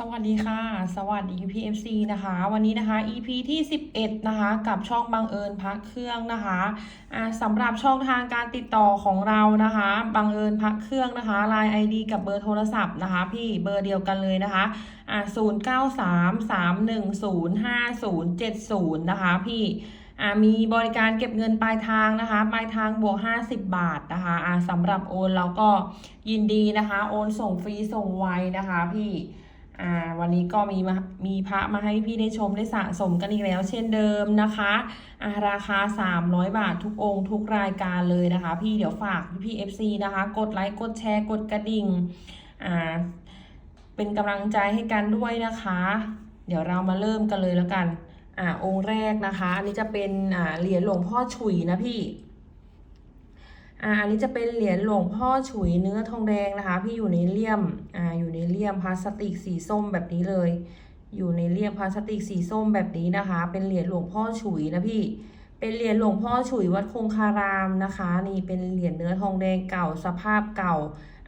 สวัสดีค่ะ สวัสดี PFC นะคะ วันนี้นะคะ EP ที่ 11 นะคะ กับช่องบังเอิญพักเครื่องนะคะอ่าสำหรับช่องทางการติดต่อของเรานะคะบังเอิญพักเครื่องนะคะ Line ID กับเบอร์โทรศัพท์นะคะ พี่เบอร์เดียวกันเลยนะคะอ่า0933105070 นะคะ พี่อ่ามีบริการเก็บเงินปลายทางนะคะ ปลายทางบวก 50 บาทนะคะอ่าสำหรับโอนเราก็ยินดีนะคะ โอนส่งฟรีส่งไวนะคะ พี่ อ่าวันนี้ก็มีมามีพระมาให้พี่ได้ชมได้สะสมกันอีกแล้ว เช่นเดิมนะคะอ่าราคา 300 บาททุกองค์ทุกรายการเลยนะคะ พี่เดี๋ยวฝากพี่ FC นะคะ กดไลค์กดแชร์กดกระดิ่งอ่าเป็นกำลังใจให้กันด้วยนะคะ เดี๋ยวเรามาเริ่มกันเลยแล้วกันอ่าองค์แรกนะคะ อันนี้จะเป็นอ่าเหรียญหลวงพ่อฉุยนะพี่ อ่าอันนี้จะเป็นเหรียญหลวงพ่อฉุยเนื้อทองแดงนะคะ พี่อยู่ในเลี่ยมอ่าอยู่ในเลี่ยมพลาสติกสีส้มแบบนี้เลย อยู่ในเลี่ยมพลาสติกสีส้มแบบนี้นะคะ เป็นเหรียญหลวงพ่อฉุยนะพี่ เป็นเหรียญหลวงพ่อฉุยวัดคงคารามนะคะ นี่เป็นเหรียญเนื้อทองแดงเก่าสภาพเก่า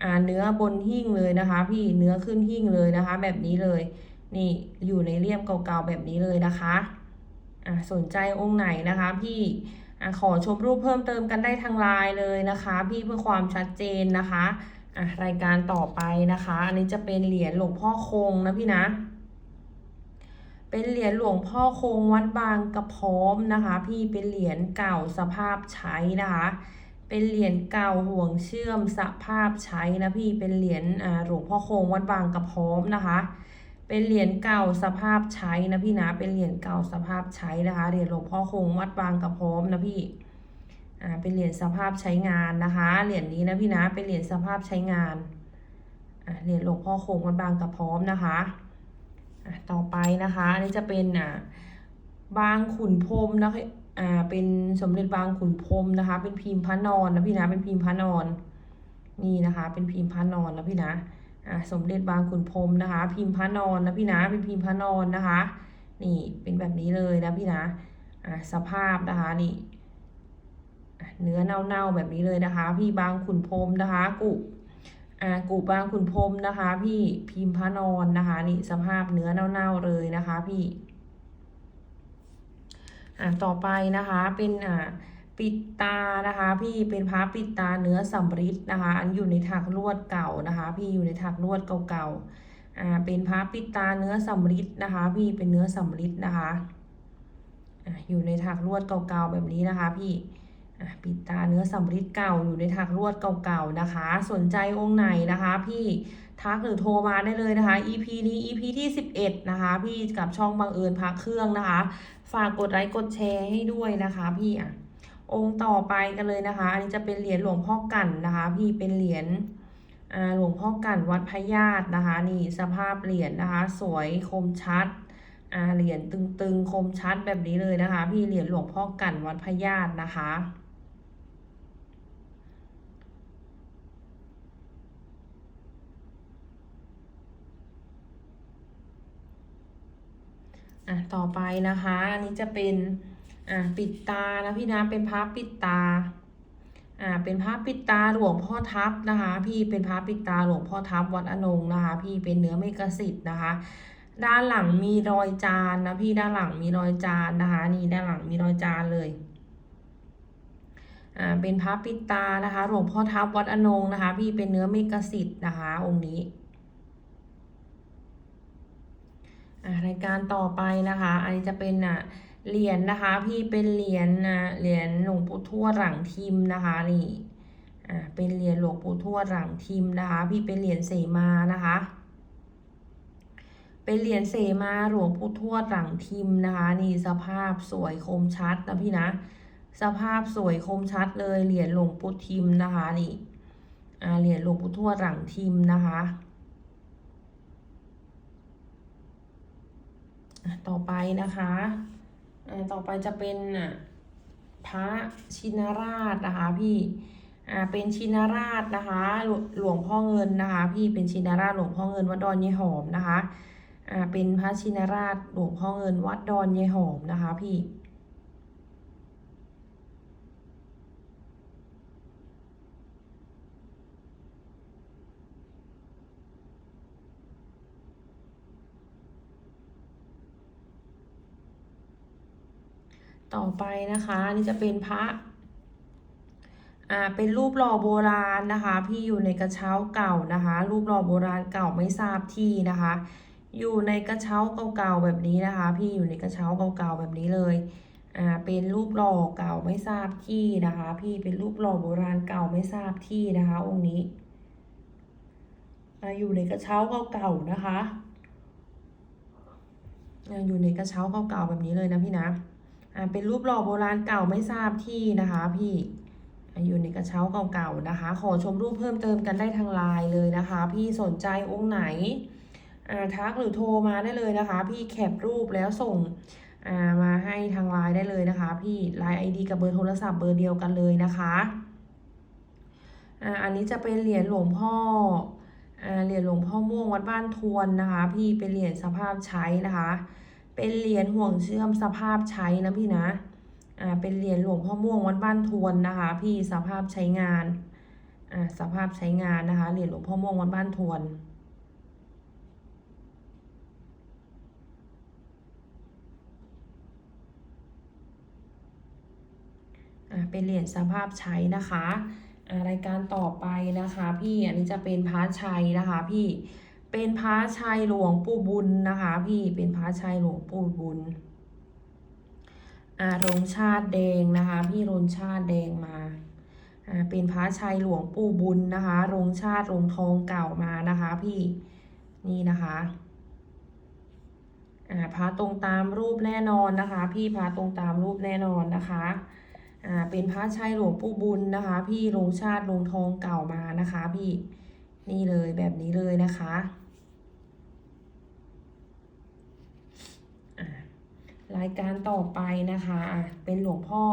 อ่าเนื้อบนหิ้งเลยนะคะ พี่เนื้อขึ้นหิ้งเลยนะคะ แบบนี้เลย นี่อยู่ในเลี่ยมเก่าๆแบบนี้เลยนะคะอ่าสนใจองค์ไหนนะคะพี่ อะขอชมรูปเพิ่มเติมกันได้ทางไลน์เลยนะคะ พี่เพื่อความชัดเจนนะคะอะรายการต่อไปนะคะ อันนี้จะเป็นเหรียญหลวงพ่อคงนะพี่นะ เป็นเหรียญหลวงพ่อคงวัดบางกระพร้อมนะคะ พี่เป็นเหรียญเก่าสภาพใช้นะคะเป็นเหรียญเก่าห่วงเชื่อมสภาพใช้นะพี่เป็นเหรียญอ่าหลวงพ่อคงวัดบางกระพร้อมนะคะ เป็นเหรียญเก่าสภาพใช้นะพี่นะ เป็นเหรียญเก่าสภาพใช้นะคะ เหรียญหลวงพ่อคงวัดบางกระพร้อมนะพี่ อ่า เป็นเหรียญสภาพใช้งานนะคะ เหรียญนี้นะพี่นะ เป็นเหรียญสภาพใช้งาน อ่า เหรียญหลวงพ่อคงวัดบางกระพร้อมนะคะ อ่า ต่อไปนะคะอันนี้จะเป็นอ่าบางขุนพรมนะคะ อ่า เป็นสมเด็จบางขุนพรมนะคะ เป็นพิมพ์พระนอนนะพี่นะ เป็นพิมพ์พระนอน นี่นะคะ เป็นพิมพ์พระนอนนะพี่นะ สมเด็จบางขุนพรมนะคะ พิมพ์พระนอนนะพี่นะเป็นพิมพ์พระนอนนะคะ นี่เป็นแบบนี้เลยนะพี่นะอ่าสภาพนะคะนี่เนื้อเน่าๆแบบนี้เลยนะคะ พี่บางขุนพรมนะคะกุอ่ากุบางขุนพรมนะคะ พี่พิมพ์พระนอนนะคะ นี่สภาพเนื้อเน่าๆเลยนะคะ พี่อ่าต่อไปนะคะเป็นอ่า ปิดตานะคะ พี่เป็นพระปิดตาเนื้อสำริดนะคะ อันอยู่ในถักลวดเก่านะคะ พี่อยู่ในถักลวดเก่าๆอ่าเป็นพระปิดตาเนื้อสำริดนะคะ พี่เป็นเนื้อสำริดนะคะอ่าอยู่ในถักลวดเก่าๆแบบนี้นะคะ พี่อ่าปิดตาเนื้อสำริดเก่าอยู่ในถักลวดเก่าๆนะคะ สนใจองค์ไหนนะคะ พี่ทักหรือโทรมาได้เลยนะคะ EP นี้ EP ที่ 11 นะคะ พี่กับช่องบังเอิญพักเครื่องนะคะ ฝากกดไลค์กดแชร์ให้ด้วยนะคะ พี่อะ องค์ต่อไปกันเลยนะคะ อันนี้จะเป็นเหรียญหลวงพ่อกั่นนะคะ พี่เป็นเหรียญหลวงพ่อกั่นวัดพญาตนะคะ นี่สภาพเหรียญนะคะ สวยคมชัดเหรียญตึงๆ คมชัดแบบนี้เลยนะคะ พี่เหรียญหลวงพ่อกั่นวัดพญาตนะคะอะต่อไปนะคะ อันนี้จะเป็น อะปิดตานะพี่นะเป็นพระปิดตาอ่าเป็นพระปิดตาหลวงพ่อทับนะคะ พี่เป็นพระปิดตาหลวงพ่อทับวัดอนงนะคะ พี่เป็นเนื้อเมกสิทธิ์นะคะ ด้านหลังมีรอยจานนะพี่ด้านหลังมีรอยจานนะคะ นี่ด้านหลังมีรอยจานเลยอ่าเป็นพระปิดตานะคะหลวงพ่อทับวัดอนงนะคะ พี่เป็นเนื้อเมกสิทธิ์นะคะ องค์นี้อะรายการต่อไปนะคะ อันนี้จะเป็นอะ เหรียญนะคะ พี่เป็นเหรียญนะเหรียญหลวงปู่ทวดหลังทิมนะคะนี่อะเป็นเหรียญหลวงปู่ทวดหลังทิมนะคะ พี่เป็นเหรียญเสมานะคะ เป็นเหรียญเสมาหลวงปู่ทวดหลังทิมนะคะ นี่สภาพสวยคมชัดนะพี่นะ สภาพสวยคมชัดเลยเหรียญหลวงปู่ทิมนะคะนี่อ่าเหรียญหลวงปู่ทวดหลังทิมนะคะต่อไปนะคะ ต่อไปจะเป็นอะพระชินราชนะคะพี่อ่าเป็นชินราชนะคะหลวหลวงพ่อเงินนะคะ พี่เป็นชินราชหลวงพ่อเงินวัดดอนยายหอมนะคะอ่าเป็นพระชินราชหลวงพ่อเงินวัดดอนยายหอมนะคะพี่ ต่อไปนะคะนนี่จะเป็นพระอ่าเป็นรูปหล่อโบราณนะคะ พี่อยู่ในกระเช้าเก่านะคะ รูปหล่อโบราณเก่าไม่ทราบที่นะคะ อยู่ในกระเช้าเก่าๆแบบนี้นะคะ พี่อยู่ในกระเช้าเก่าๆแบบนี้เลยอ่าเป็นรูปหล่อเก่าไม่ทราบที่นะคะ พี่เป็นรูปหล่อโบราณเก่าไม่ทราบที่นะคะ องค์นี้อ่าอยู่ในกระเช้าเก่าๆนะคะอ่าอยู่ในกระเช้าเก่าๆแบบนี้เลยนะพี่นะ อ่าเป็นรูปหล่อโบราณเก่าไม่ทราบที่นะคะพี่อยู่ในกระเช้าเก่าๆนะคะ ขอชมรูปเพิ่มเติมกันได้ทางไลน์เลยนะคะ พี่สนใจองค์ไหนอ่าทักหรือโทรมาได้เลยนะคะ พี่แคปรูปแล้วส่งอ่ามาให้ทางไลน์ได้เลยนะคะ พี่ไลน์ไอดีกับเบอร์โทรศัพท์เบอร์เดียวกันเลยนะคะอ่าอันนี้จะเป็นเหรียญหลวงพ่ออ่าเหรียญหลวงพ่อม่วงวัดบ้านทวนนะคะ พี่เป็นเหรียญสภาพใช้นะคะ เป็นเหรียญห่วงเชื่อมสภาพใช้นะพี่นะ อ่า เป็นเหรียญหลวงพ่อม่วงวัดบ้านทวนนะคะ พี่สภาพใช้งาน อ่า สภาพใช้งานนะคะ เหรียญหลวงพ่อม่วงวัดบ้านทวนอ่าเป็นเหรียญสภาพใช้นะคะ รายการต่อไปนะคะ พี่อันนี้จะเป็นพระชัยนะคะ พี่ เป็นพระชัยหลวงปู่บุญนะคะ พี่เป็นพระชัยหลวงปู่บุญอ่ารงชาติแดงนะคะ พี่รงชาติแดงมาอ่าเป็นพระชัยหลวงปู่บุญนะคะ รงชาติรงทองเก่ามานะคะ พี่นี่นะคะอ่าพระตรงตามรูปแน่นอนนะคะ พี่พระตรงตามรูปแน่นอนนะคะอ่าเป็นพระชัยหลวงปู่บุญนะคะ พี่รงชาติรงทองเก่ามานะคะ พี่ นี่เลยแบบนี้เลยนะคะรายการต่อไปนะคะอะเป็นหลวงพ่อ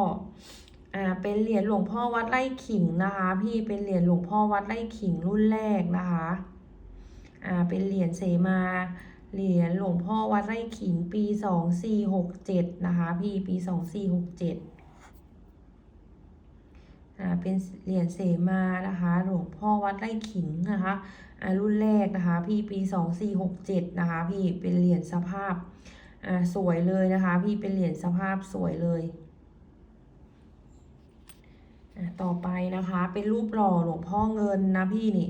อ่าเป็นเหรียญหลวงพ่อวัดไร่ขิงนะคะ พี่เป็นเหรียญหลวงพ่อวัดไร่ขิงรุ่นแรกนะคะอ่าเป็นเหรียญเสมาเหรียญหลวงพ่อวัดไร่ขิงปีสองสี่หกเจ็ดนะคะ พี่ปีสองสี่หกเจ็ด เป็นเหรียญเสมานะคะ หลวงพ่อวัดไร่ขิงนะคะอ่ารุ่นแรกนะคะ พี่ปีสองสี่หกเจ็ดนะคะพี่เป็นเหรียญสภาพอ่าสวยเลยนะคะ พี่เป็นเหรียญสภาพสวยเลยอ่าต่อไปนะคะเป็นรูปหล่อหลวงพ่อเงินนะพี่นี่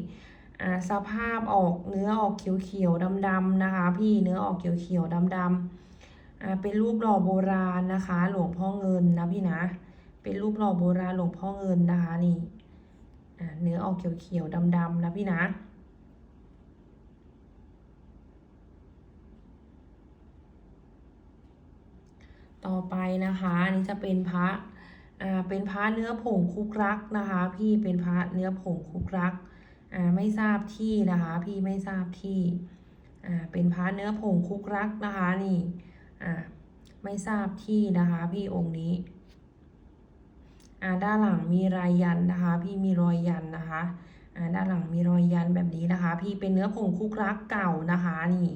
อ่าสภาพออกเนื้อออกเขียวๆดำๆนะคะ พี่เนื้อออกเขียวๆดำๆอ่าเป็นรูปหล่อโบราณนะคะ หลวงพ่อเงินนะพี่นะ เป็นรูปหล่อโบราณหลวงพ่อเงินนะคะนี่เนื้อออกเขียวๆดำๆนะพี่นะต่อไปนะคะอันนี้จะเป็นพระอ่าเป็นพระเนื้อผงคุกรักนะคะ พี่เป็นพระเนื้อผงคุกรักอ่าไม่ทราบที่นะคะ พี่ไม่ทราบที่อ่าเป็นพระเนื้อผงคุกรักนะคะนี่อ่าไม่ทราบที่นะคะ พี่องค์นี้ ด้านหลังมีรายยันนะคะ พี่มีรอยยันนะคะอ่าด้านหลังมีรอยยันแบบนี้นะคะ พี่เป็นเนื้อผงคุกรักเก่านะคะนี่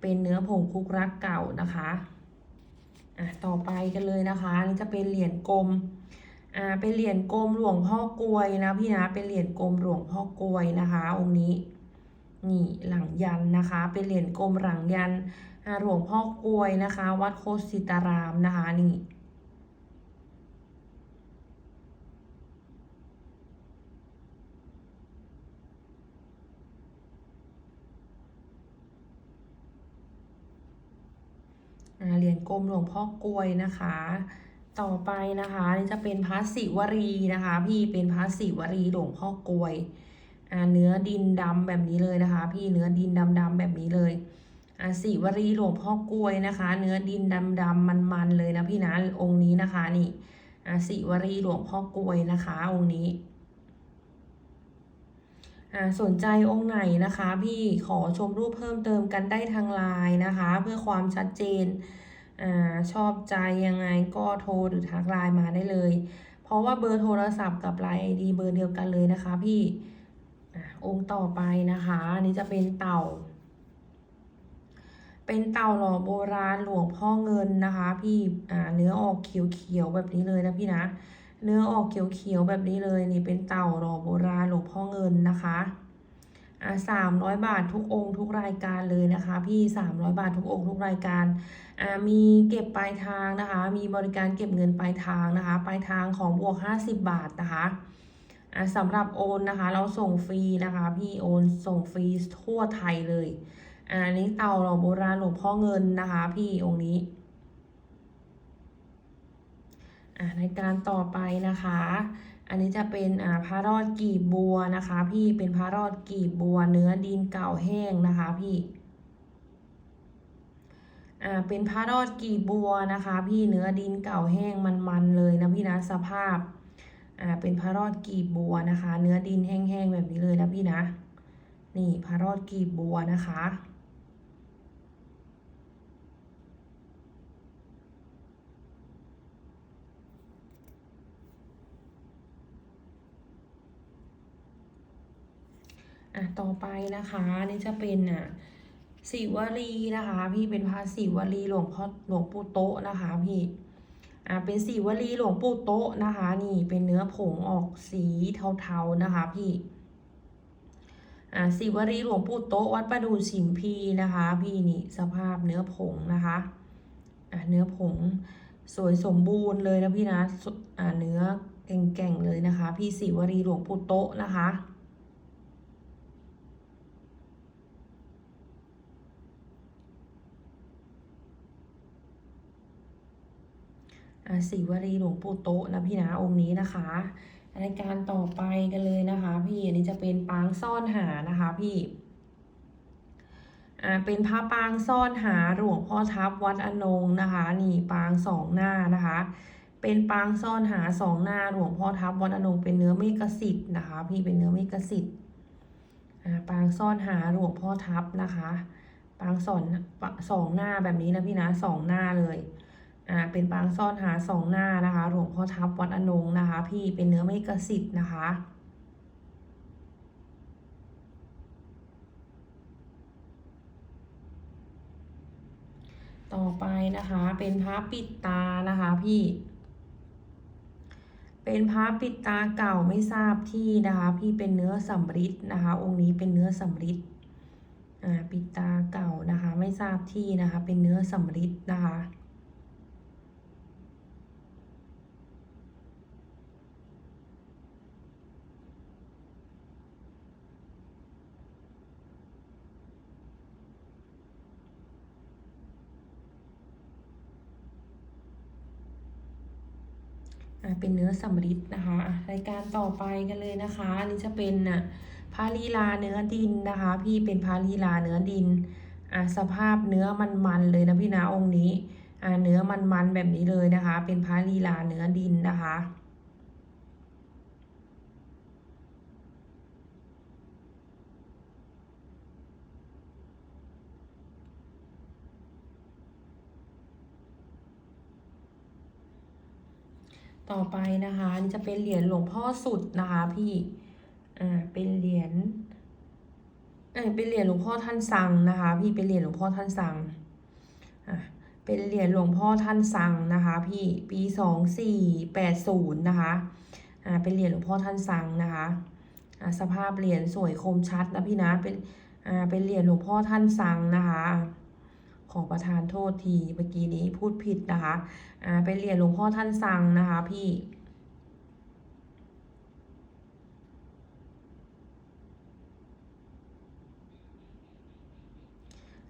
เป็นเนื้อผงคุกรักเก่านะคะอะต่อไปกันเลยนะคะนี่จะเป็นเหรียญกลมอ่าเป็นเหรียญกลมหลวงพ่อกลวยนะพี่นะเป็นเหรียญกลมหลวงพ่อกลวยนะคะ องค์นี้นี่หลังยันนะคะ เป็นเหรียญกลมหลังยันอ่าหลวงพ่อกลวยนะคะ วัดโคสิตารามนะคะนี่ อ่าเหรียญกลมหลวงพ่อกลวยนะคะ ต่อไปนะคะนี่จะเป็นพระศิวรีนะคะ พี่เป็นพระศิวรีหลวงพ่อกลวยอ่าเนื้อดินดำแบบนี้เลยนะคะ พี่เนื้อดินดำดำแบบนี้เลยอ่าศิวรีหลวงพ่อกลวยนะคะ เนื้อดินดำดำมันๆเลยนะพี่นะองค์นี้นะคะนี่อ่าศิวรีหลวงพ่อกลวยนะคะ องค์นี้สนใจองค์ไหนนะคะ พี่ขอชมรูปเพิ่มเติมกันได้ทางไลน์นะคะ เพื่อความชัดเจน ชอบใจยังไงก็โทรหรือทักไลน์มาได้เลย เพราะว่าเบอร์โทรศัพท์กับไลน์ไอดีเบอร์เดียวกันเลยนะคะพี่อ่าองค์ต่อไปนะคะ อันนี้จะเป็นเต่า เป็นเต่าหล่อโบราณหลวงพ่อเงินนะคะ พี่อ่าเนื้อออกเขียวๆแบบนี้เลยนะพี่นะเนื้อออกเขียวๆแบบนี้เลยนี่เป็นเต่าหล่อโบราณหลวงพ่อเงินนะคะ อ่าสามร้อยบาททุกองค์ทุกรายการเลยนะคะ พี่สามร้อยบาททุกองค์ทุกรายการอ่ามีเก็บปลายทางนะคะ มีบริการเก็บเงินปลายทางนะคะ ปลายทางของบวกห้าสิบบาทนะคะอ่าสำหรับโอนนะคะ เราส่งฟรีนะคะ พี่โอนส่งฟรีทั่วไทยเลยอ่าอันนี้เต่าหล่อโบราณหลวงพ่อเงินนะคะ พี่องค์นี้อ่ารายการต่อไปนะคะ อันนี้จะเป็นอ่าพระรอดกีบบัวนะคะ พี่เป็นพระรอดกีบบัว เนื้อดินเก่าแห้งนะคะ พี่อ่าเป็นพระรอดกีบบัวนะคะ พี่เนื้อดินเก่าแห้งมันๆเลยนะพี่นะสภาพอ่าเป็นพระรอดกีบบัวนะคะ เนื้อดินแห้งๆแบบนี้เลยนะพี่นะ นี่พระรอดกีบบัวนะคะ อะต่อไปนะคะนี่จะเป็นอะสิวลีนะคะ พี่เป็นพระสิวลีหลวงพ่อหลวงปู่โตะนะคะ พี่อะเป็นสิวลีหลวงปู่โตะนะคะ นี่เป็นเนื้อผงออกสีเทาๆนะคะ พี่อะสิวลีหลวงปู่โตะวัดประดูฉิมพีนะคะ พี่นี่สภาพเนื้อผงนะคะอะเนื้อผงสวยสมบูรณ์เลยนะพี่นะอะเนื้อแก่งๆเลยนะคะ พี่สิวลีหลวงปู่โตะนะคะ อสีวรีหลวงปู่โตะนะพี่นะองค์นี้นะคะรายการต่อไปกันเลยนะคะ พี่อันนี้จะเป็นปางซ่อนหานะคะพี่อ่าเป็นพระปางซ่อนหาหลวงพ่อทับวัดอนงนะคะ นี่ปางสองหน้านะคะ เป็นปางซ่อนหาสองหน้าหลวงพ่อทับวัดอนงเป็นเนื้อเมกสิทธิ์นะคะ พี่เป็นเนื้อเมกสิทธิ์อ่าปางซ่อนหาหลวงพ่อทับนะคะ ปางสอนสองหน้าแบบนี้นะพี่นะสองหน้าเลย อ่าเป็นปางซ่อนหาสองหน้านะคะหลวงพ่อทับวัดอนงนะคะ พี่เป็นเนื้อเมกสิทธ์นะคะต่อไปนะคะเป็นพระปิดตานะคะพี่ เป็นพระปิดตาเก่าไม่ทราบที่นะคะ พี่เป็นเนื้อสำริดนะคะ องค์นี้เป็นเนื้อสำริดอ่าปิดตาเก่านะคะ ไม่ทราบที่นะคะ เป็นเนื้อสำริดนะคะ อ่า เป็นเนื้อสำริดนะคะรายการต่อไปกันเลยนะคะอันนี้จะเป็นอะพาลีลาเนื้อดินนะคะ พี่เป็นพาลีลาเนื้อดินอ่าสภาพเนื้อมันๆเลยนะพี่นะองค์นี้อ่าเนื้อมันๆแบบนี้เลยนะคะ เป็นพาลีลาเนื้อดินนะคะ ต่อไปนะคะนนี้จะเป็นเหรียญหลวงพ่อสุดนะคะพี่อ่าเป็นเหรียญเอ้ยเป็นเหรียญหลวงพ่อท่านสังนะคะ พี่เป็นเหรียญหลวงพ่อท่านสังอะเป็นเหรียญหลวงพ่อท่านสังนะคะ พี่ปีสองสี่แปดศูนย์นะคะอ่าเป็นเหรียญหลวงพ่อท่านสังนะคะอ่าสภาพเหรียญสวยคมชัดนะพี่นะเป็นอ่าเป็นเหรียญหลวงพ่อท่านสังนะคะ ขอประทานโทษทีเมื่อกี้นี้พูดผิดนะคะอ่าเป็นเหรียญหลวงพ่อท่านสั่งนะคะพี่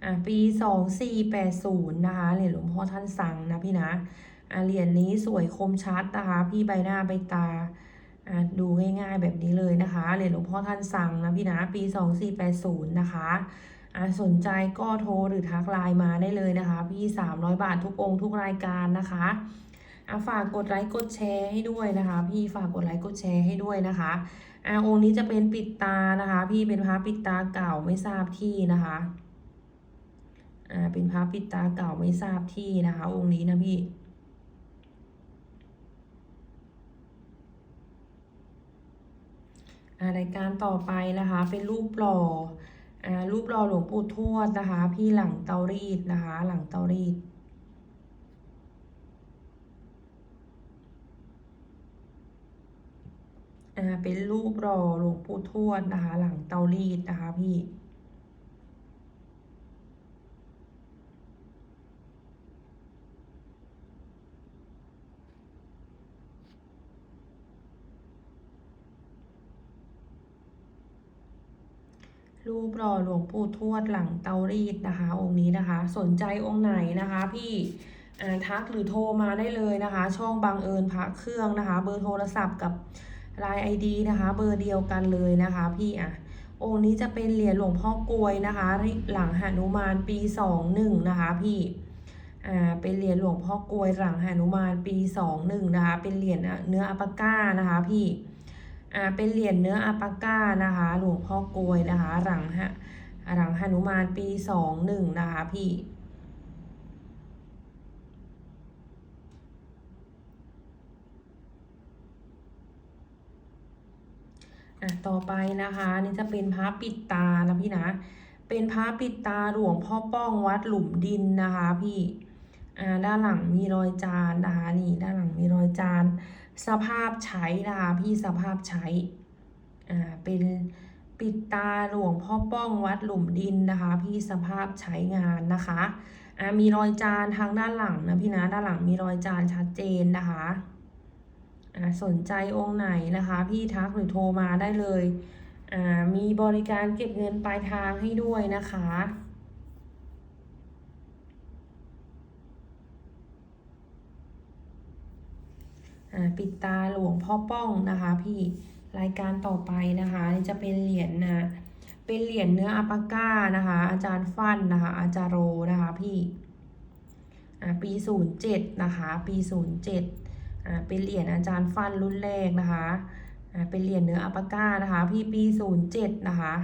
อ่าปีสองสี่แปดศูนย์นะคะเหรียญหลวงพ่อท่านสั่งนะพี่นะอ่าเหรียญนี้สวยคมชัดนะคะ พี่ใบหน้าใบตาอ่าดูง่ายๆแบบนี้เลยนะคะเหรียญหลวงพ่อท่านสั่งนะพี่นะปีสองสี่แปดศูนย์นะคะ สนใจก็โทรหรือทักไลน์มาได้เลยนะคะ พี่สามร้อยบาททุกองค์ทุกรายการนะคะอ่าฝากกดไลค์กดแชร์ให้ด้วยนะคะ พี่ฝากกดไลค์กดแชร์ให้ด้วยนะคะอ่าองค์นี้จะเป็นปิดตานะคะ พี่เป็นพระปิดตาเก่าไม่ทราบที่นะคะอ่าเป็นพระปิดตาเก่าไม่ทราบที่นะคะ องค์นี้นะพี่อ่ารายการต่อไปนะคะ เป็นรูปหล่อ รูปหล่อหลวงปู่ทวดนะคะ พี่หลังเตารีดนะคะ หลังเตารีดอ่าเป็นรูปรอหลวงปู่ทวดนะคะ หลังเตารีดนะคะพี่ รูปหล่อหลวงปู่ทวดหลังเตารีดนะคะ องค์นี้นะคะ สนใจองค์ไหนนะคะ พี่ทักหรือโทรมาได้เลยนะคะ ช่องบังเอิญพระเครื่องนะคะ เบอร์โทรศัพท์กับไลน์ไอดีนะคะ เบอร์เดียวกันเลยนะคะ พี่อะองค์นี้จะเป็นเหรียญหลวงพ่อกลวยนะคะ หลังหนุมานปีสองหนึ่งนะคะ พี่อ่าเป็นเหรียญหลวงพ่อกลวยหลังหนุมานปีสองหนึ่งนะคะ เป็นเหรียญเนื้ออัปปาก้านะคะ พี่ อ่าเป็นเหรียญเนื้ออัปาก้านะคะหลวงพ่อโกยนะคะหลังฮะหลังหนุมานปีสองหนึ่งนะคะพี่อะต่อไปนะคะนี่จะเป็นพระปิดตานะพี่นะเป็นพระปิดตาหลวงพ่อป้องวัดหลุมดินนะคะพี่อ่าด้านหลังมีรอยจานนะคะนี่ด้านหลังมีรอยจาน สภาพใช้นะคะพี่สภาพใช้อ่าเป็นปิดตาหลวงพ่อป้องวัดหลุมดินนะคะ พี่สภาพใช้งานนะคะอ่ามีรอยจานทางด้านหลังนะพี่นะด้านหลังมีรอยจานชัดเจนนะคะอ่าสนใจองค์ไหนนะคะ พี่ทักหรือโทรมาได้เลยอ่ามีบริการเก็บเงินปลายทางให้ด้วยนะคะ ปิดตาหลวงพ่อป้องนะคะพี่รายการต่อไปนะคะนี่จะเป็นเหรียญนะเป็นเหรียญเนื้ออัปาก้านะคะ อาจารย์ฟันนะคะ อาจารย์โรนะคะพี่ปีศูนย์เจ็ดนะคะปีศูนย์เจ็ดเป็นเหรียญอาจารย์ฟันรุ่นแรกนะคะเป็นเหรียญเนื้ออัปปาก้านะคะ พี่ปีศูนย์เจ็ดนะคะ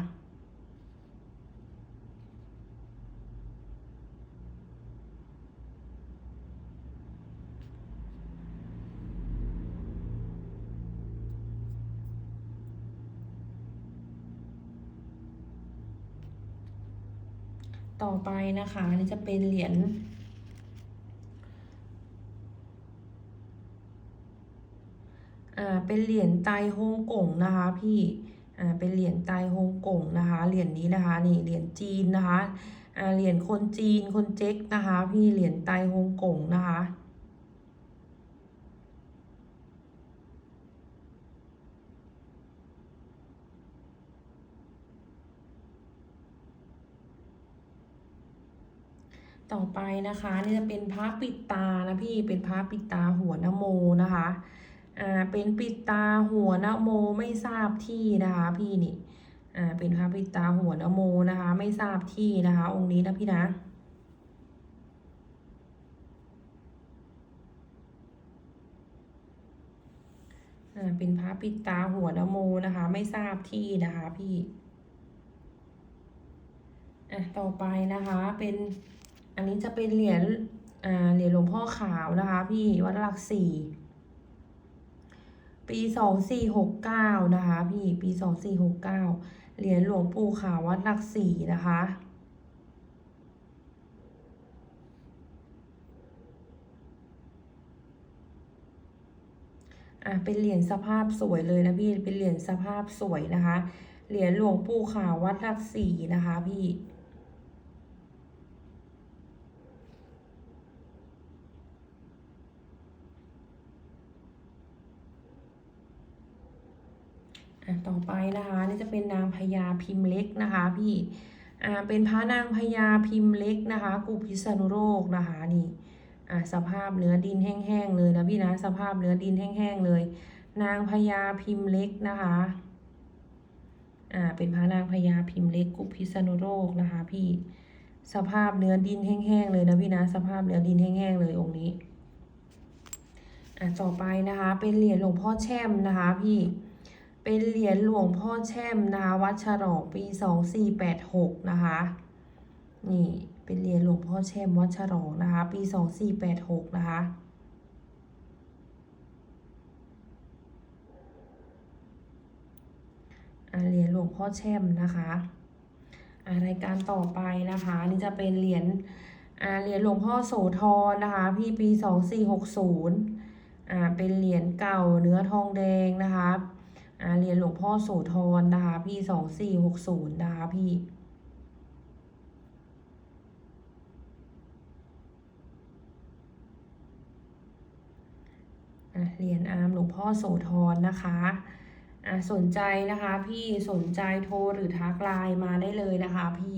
ต่อ ไปนะคะอันนี่จะเป็นเหรียญอ่าเป็นเหรียญไตฮ่องกงนะคะพี่อ่าเป็นเหรียญไตฮ่องกงนะคะเหรียญนี้นะคะนี่เหรียญจีนนะคะอ่าเหรียญคนจีนคนเจ๊กนะคะ พี่เหรียญไตฮ่องกงนะคะ ต่อไปนะคะนี่จะเป็นพระปิดตานะพี่เป็นพระปิดตาหัวนโมนะคะอ่าเป็นปิดตาหัวนโมไม่ทราบที่นะคะพี่นี่อ่าเป็นพระปิดตาหัวนโมนะคะ ไม่ทราบที่นะคะ องค์นี้นะพี่นะอ่าเป็นพระปิดตาหัวนโมนะคะ ไม่ทราบที่นะคะพี่อะต่อไปนะคะเป็น อันนี้จะเป็นเหรียญเหรียญหลวงพ่อขาวนะคะ พี่วัดหลักสี่ปีสองสี่หกเก้านะคะ พี่ปีสองสี่หกเก้าเหรียญหลวงปู่ขาววัดหลักสี่นะคะอ่าเป็นเหรียญสภาพสวยเลยนะพี่ เป็นเหรียญสภาพสวยนะคะ เหรียญหลวงปู่ขาววัดหลักสี่นะคะพี่ ต่อไปนะคะนี่จะเป็นนางพญาพิมพ์เล็กนะคะพี่อ่าเป็นพระนางพญาพิมพ์เล็กนะคะกุพิษณุโลกนะคะนี่อ่าสภาพเนื้อดินแห้งๆเลยนะพี่นะสภาพเนื้อดินแห้งๆเลย นางพญาพิมพ์เล็กนะคะอ่าเป็นพระนางพญาพิมพ์เล็กกุพิษณุโลกนะคะพี่สภาพเนื้อดินแห้งๆเลยนะพี่นะสภาพเนื้อดินแห้งๆเลยองค์นี้อะต่อไปนะคะเป็นเหรียญหลวงพ่อแช่มนะคะพี่ เป็นเหรียญหลวงพ่อแช่มนะคะวัดฉลองปีสองสี่แปดหกนะคะ นี่เป็นเหรียญหลวงพ่อแช่มวัดฉลองนะคะ ปีสองสี่แปดหกนะคะเหรียญหลวงพ่อแช่มนะคะรายการต่อไปนะคะ นี่จะเป็นเหรียญเหรียญหลวงพ่อโสธรนะคะ พี่ปีสองสี่หกศูนย์อ่าเป็นเหรียญเก่าเนื้อทองแดงนะคะ อ่าเรียญหลวงพ่อโสธรนะคะพี่สองสี่หกศูนย์นะคะพี่อะเหรียญอาร์มหลวงพ่อโสธรนะคะอะสนใจนะคะพี่สนใจโทรหรือทักไลน์มาได้เลยนะคะพี่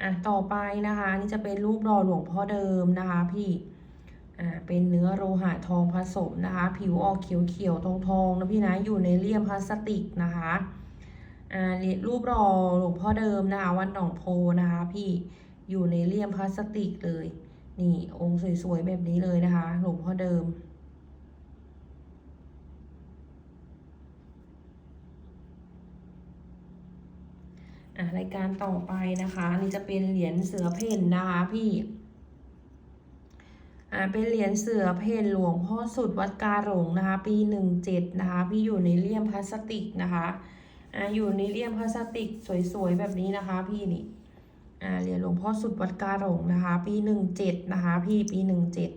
อะต่อไปนะคะนี่จะเป็นรูปหล่อหลวงพ่อเดิมนะคะพี่ อ่าเป็นเนื้อโลหะทองผสมนะคะ ผิวออกเขียวๆทองๆนะพี่นะอยู่ในเลี่ยมพลาสติกนะคะอ่ารูปหล่อหลวงพ่อเดิมนะคะวัดหนองโพนะคะพี่อยู่ในเลี่ยมพลาสติกเลย นี่องค์สวยๆแบบนี้เลยนะคะ หลวงพ่อเดิมอะรายการต่อไปนะคะนนี่จะเป็นเหรียญเสือเพ่นนะคะพี่ อ่าเป็นเหรียญเสือเพ่นหลวงพ่อสุดวัดกาหลงนะคะ ปีหนึ่งเจ็ดนะคะพี่อยู่ในเลี่ยมพลาสติกนะคะอ่าอยู่ในเลี่ยมพลาสติกสวยๆแบบนี้นะคะ พี่นี่อ่าเหรียญหลวงพ่อสุดวัดกาหลงนะคะ ปีหนึ่งเจ็ดนะคะ พี่ปีหนึ่งเจ็ด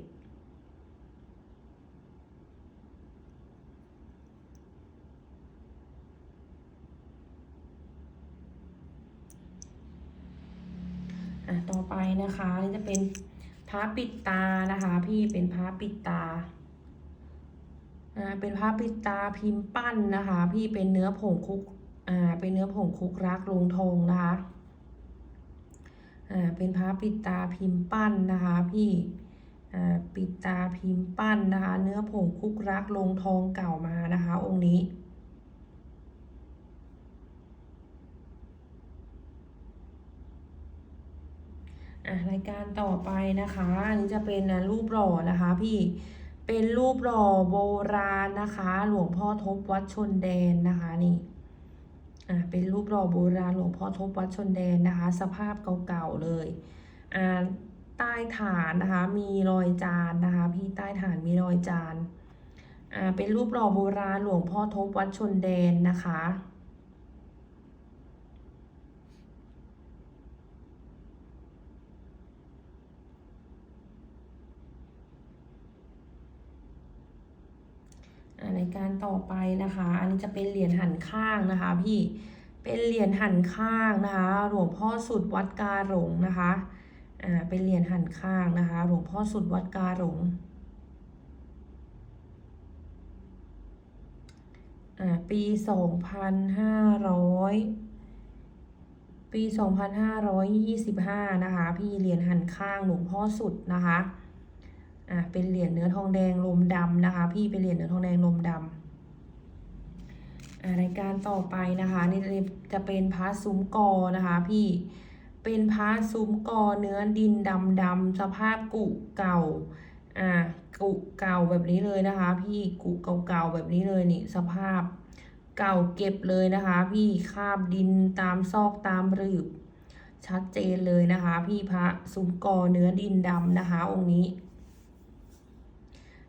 อะต่อไปนะคะจะเป็น พระปิดตานะคะ พี่เป็นพระปิดตาอ่าเป็นพระปิดตาพิมพ์ปั้นนะคะ พี่เป็นเนื้อผงคุกอ่าเป็นเนื้อผงคุกรักลงทองนะคะอ่าเป็นพระปิดตาพิมพ์ปั้นนะคะ พี่อ่าปิดตาพิมพ์ปั้นนะคะ เนื้อผงคุกรักลงทองเก่ามานะคะ องค์นี้ อะรายการต่อไปนะคะอันนี้จะเป็นอะรูปหล่อนะคะ พี่เป็นรูปหล่อโบราณนะคะ หลวงพ่อทบวัดชนแดนนะคะนี่อะเป็นรูปหล่อโบราณหลวงพ่อทบวัดชนแดนนะคะ สภาพเก่าๆเลยอ่าใต้ฐานนะคะมีรอยจานนะคะ พี่ใต้ฐานมีรอยจานอ่าเป็นรูปหล่อโบราณหลวงพ่อทบวัดชนแดนนะคะ อ่าในการต่อไปนะคะ อันนี้จะเป็นเหรียญหันข้างนะคะ พี่เป็นเหรียญหันข้างนะคะ หลวงพ่อสุดวัดกาหลงนะคะอ่าเป็นเหรียญหันข้างนะคะ หลวงพ่อสุดวัดกาหลงอ่าปีสองพันห้าร้อยปีสองพันห้าร้อยยี่สิบห้านะคะ พี่เหรียญหันข้างหลวงพ่อสุดนะคะ อะเป็นเหรียญเนื้อทองแดงลมดำนะคะ พี่เป็นเหรียญเนื้อทองแดงลมดำอ่ารายการต่อไปนะคะนี่จะเป็นพระซุ้มกอนะคะพี่เป็นพระซุ้มกอเนื้อดินดำดำสภาพกุเก่าอ่ากุเก่าแบบนี้เลยนะคะ พี่กุเก่าๆแบบนี้เลยนี่สภาพเก่าเก็บเลยนะคะ พี่คาบดินตามซอกตามรืบชัดเจนเลยนะคะ พี่พระซุ้มกอเนื้อดินดำนะคะองค์นี้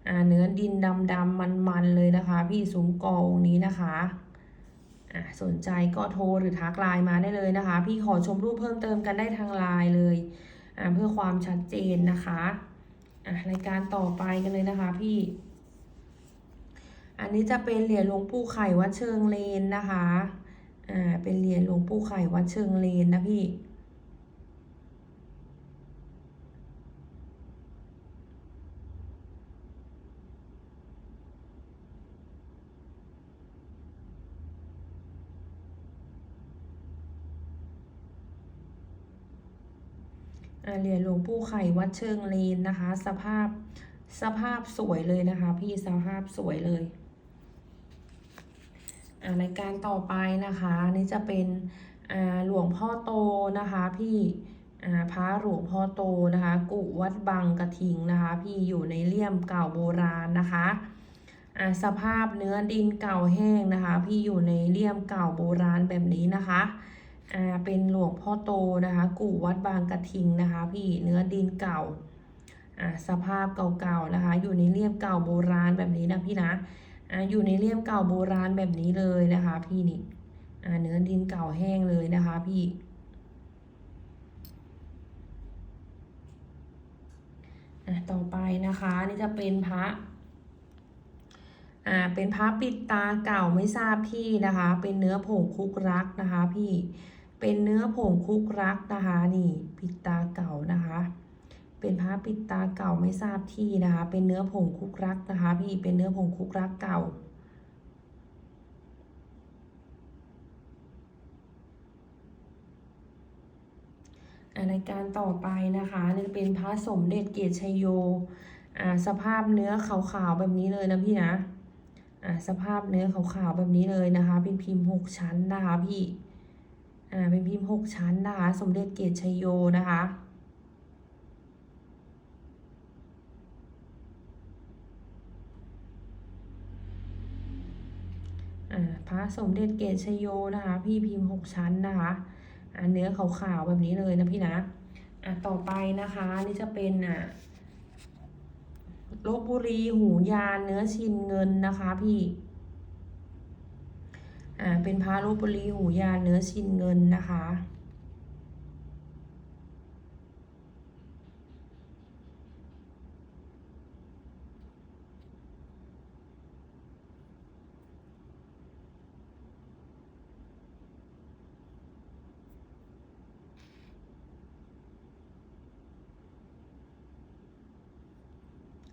อ่าเนื้อดินดำดำมันมันเลยนะคะ พี่ซุ้มกอองนี้นะคะอ่าสนใจก็โทรหรือทักไลน์มาได้เลยนะคะ พี่ขอชมรูปเพิ่มเติมกันได้ทางไลน์เลยอ่าเพื่อความชัดเจนนะคะอ่ารายการต่อไปกันเลยนะคะพี่ อันนี้จะเป็นเหรียญหลวงปู่ไข่วัดเชิงเลนนะคะอ่าเป็นเหรียญหลวงปู่ไข่วัดเชิงเลนนะพี่ เหรียญหลวงปู่ไข่วัดเชิงเลนนะคะ สภาพสภาพสวยเลยนะคะ พี่สภาพสวยเลยอ่ารายการต่อไปนะคะนี่จะเป็นอาหลวงพ่อโตนะคะพี่อาพระหลวงพ่อโตนะคะกุวัดบังกระทิงนะคะ พี่อยู่ในเลี่ยมเก่าโบราณนะคะอ่าสภาพเนื้อดินเก่าแห้งนะคะ พี่อยู่ในเลี่ยมเก่าโบราณแบบนี้นะคะ อ่าเป็นหลวงพ่อโตนะคะ กู่วัดบางกระทิงนะคะ พี่เนื้อดินเก่าอ่าสภาพเก่าๆนะคะ อยู่ในเลี่ยมเก่าโบราณแบบนี้นะพี่นะอ่าอยู่ในเลี่ยมเก่าโบราณแบบนี้เลยนะคะ พี่นี่อ่าเนื้อดินเก่าแห้งเลยนะคะพี่อะต่อไปนะคะนี่จะเป็นพระอ่าเป็นพระปิดตาเก่าไม่ทราบที่นะคะ เป็นเนื้อผงคุกรักนะคะพี่ เป็นเนื้อผงคุกรักนะคะนี่ปิดตาเก่านะคะ เป็นพระปิดตาเก่าไม่ทราบที่นะคะ เป็นเนื้อผงคุกรักนะคะ พี่เป็นเนื้อผงคุกรักเก่าอ่ารายการต่อไปนะคะนี่เป็นพระสมเด็จเกตชัยโยอ่าสภาพเนื้อขาวๆแบบนี้เลยนะพี่นะอ่าสภาพเนื้อขาวๆแบบนี้เลยนะคะ เป็นพิมพ์หกชั้นนะคะพี่ อ่าเป็นพิมพ์หกชั้นนะคะ สมเด็จเกตชยโยนะคะอ่าพระสมเด็จเกตชโยนะคะ พี่พิมพ์หกชั้นนะคะอ่าเนื้อขาวๆแบบนี้เลยนะพี่นะอ่าต่อไปนะคะนี่จะเป็นอ่าลบบุรีหูยานเนื้อชินเงินนะคะพี่ อ่าเป็นพระลบบุรีหูยานเนื้อชินเงินนะคะ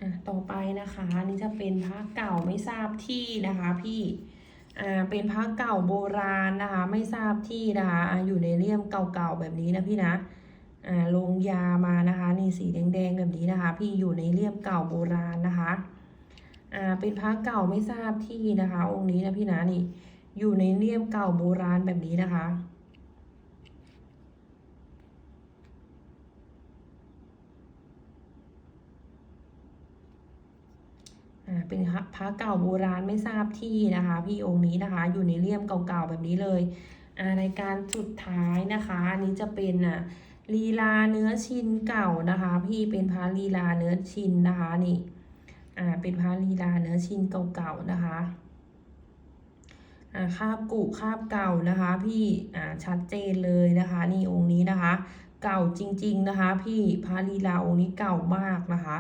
อะต่อไปนะคะนี่จะเป็นพระเก่าไม่ทราบที่นะคะพี่ เป็นพระเก่าโบราณนะคะ ไม่ทราบที่นะคะอยู่ในเลี่ยมเก่าๆแบบนี้นะพี่นะอ่าลงยามานะคะนี่สีแดงๆแบบนี้นะคะ พี่อยู่ในเลี่ยมเก่าโบราณนะคะอ่าเป็นพระเก่าไม่ทราบที่นะคะ องค์นี้นะพี่นะนี่อยู่ในเลี่ยมเก่าโบราณแบบนี้นะคะ อ่า เป็นพระเก่าโบราณไม่ทราบที่นะคะ พี่องค์นี้นะคะ อยู่ในเลี่ยมเก่าๆแบบนี้เลยอ่ารายการสุดท้ายนะคะ อันนี้จะเป็นอะลีลาเนื้อชินเก่านะคะ พี่เป็นพระลีลาเนื้อชินนะคะนี่อ่าเป็นพระลีลาเนื้อชินเก่าๆนะคะอ่าคาบกุคาบเก่านะคะ พี่อ่าชัดเจนเลยนะคะ นี่องค์นี้นะคะ เก่าจริง ๆนะคะ พี่พระลีลาองค์นี้เก่ามากนะคะ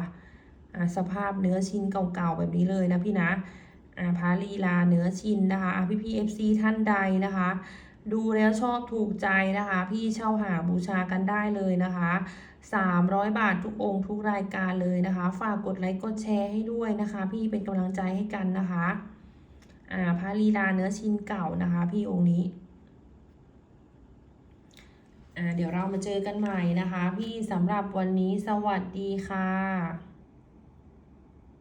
สภาพเนื้อชิ้นเก่าๆแบบนี้เลยนะพี่นะพาลีลาเนื้อชิ้นนะคะพี่พีเอฟซีท่านใดนะคะ ดูแล้วชอบถูกใจนะคะ พี่เช่าหาบูชากันได้เลยนะคะ 300 บาททุกองค์ทุกรายการเลยนะคะ ฝากกดไลค์กดแชร์ให้ด้วยนะคะ พี่เป็นกำลังใจให้กันนะคะอ่าพาลีลาเนื้อชิ้นเก่านะคะ พี่องค์นี้อ่าเดี๋ยวเรามาเจอกันใหม่นะคะ พี่สำหรับวันนี้สวัสดีค่ะ